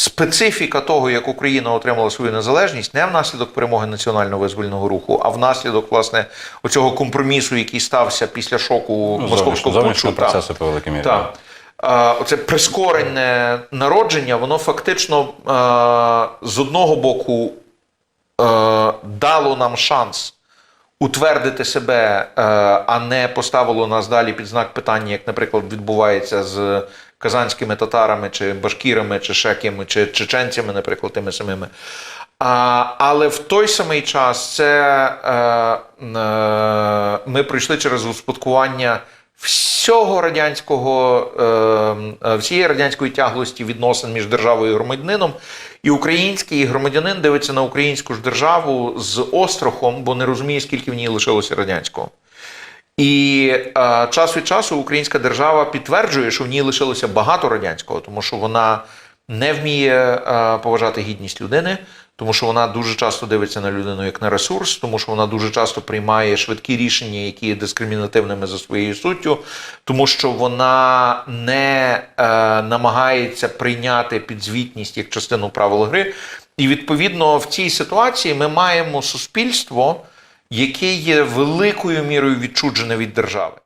специфіка того, як Україна отримала свою незалежність, не внаслідок перемоги національно-визвольного руху, а внаслідок власне оцього компромісу, який стався після шоку Ну, московського путчу. процесу по великій мірі. Так. Оце прискорене народження, воно фактично з одного боку дало нам шанс утвердити себе, а не поставило нас далі під знак питання, як, наприклад, відбувається з казанськими татарами, чи башкірами, чи шеками, чи чеченцями, наприклад, тими самими. А, але в той самий час це е, е, ми пройшли через успадкування всього радянського, е, е, всієї радянської тяглості відносин між державою і громадянином. І український громадянин дивиться на українську ж державу з острахом, бо не розуміє, скільки в ній лишилося радянського. І е, час від часу українська держава підтверджує, що в ній лишилося багато радянського, тому що вона не вміє е, поважати гідність людини, тому що вона дуже часто дивиться на людину як на ресурс, тому що вона дуже часто приймає швидкі рішення, які є дискримінативними за своєю суттю, тому що вона не е, намагається прийняти підзвітність як частину правил гри. І відповідно в цій ситуації ми маємо суспільство, яке є великою мірою відчуджене від держави.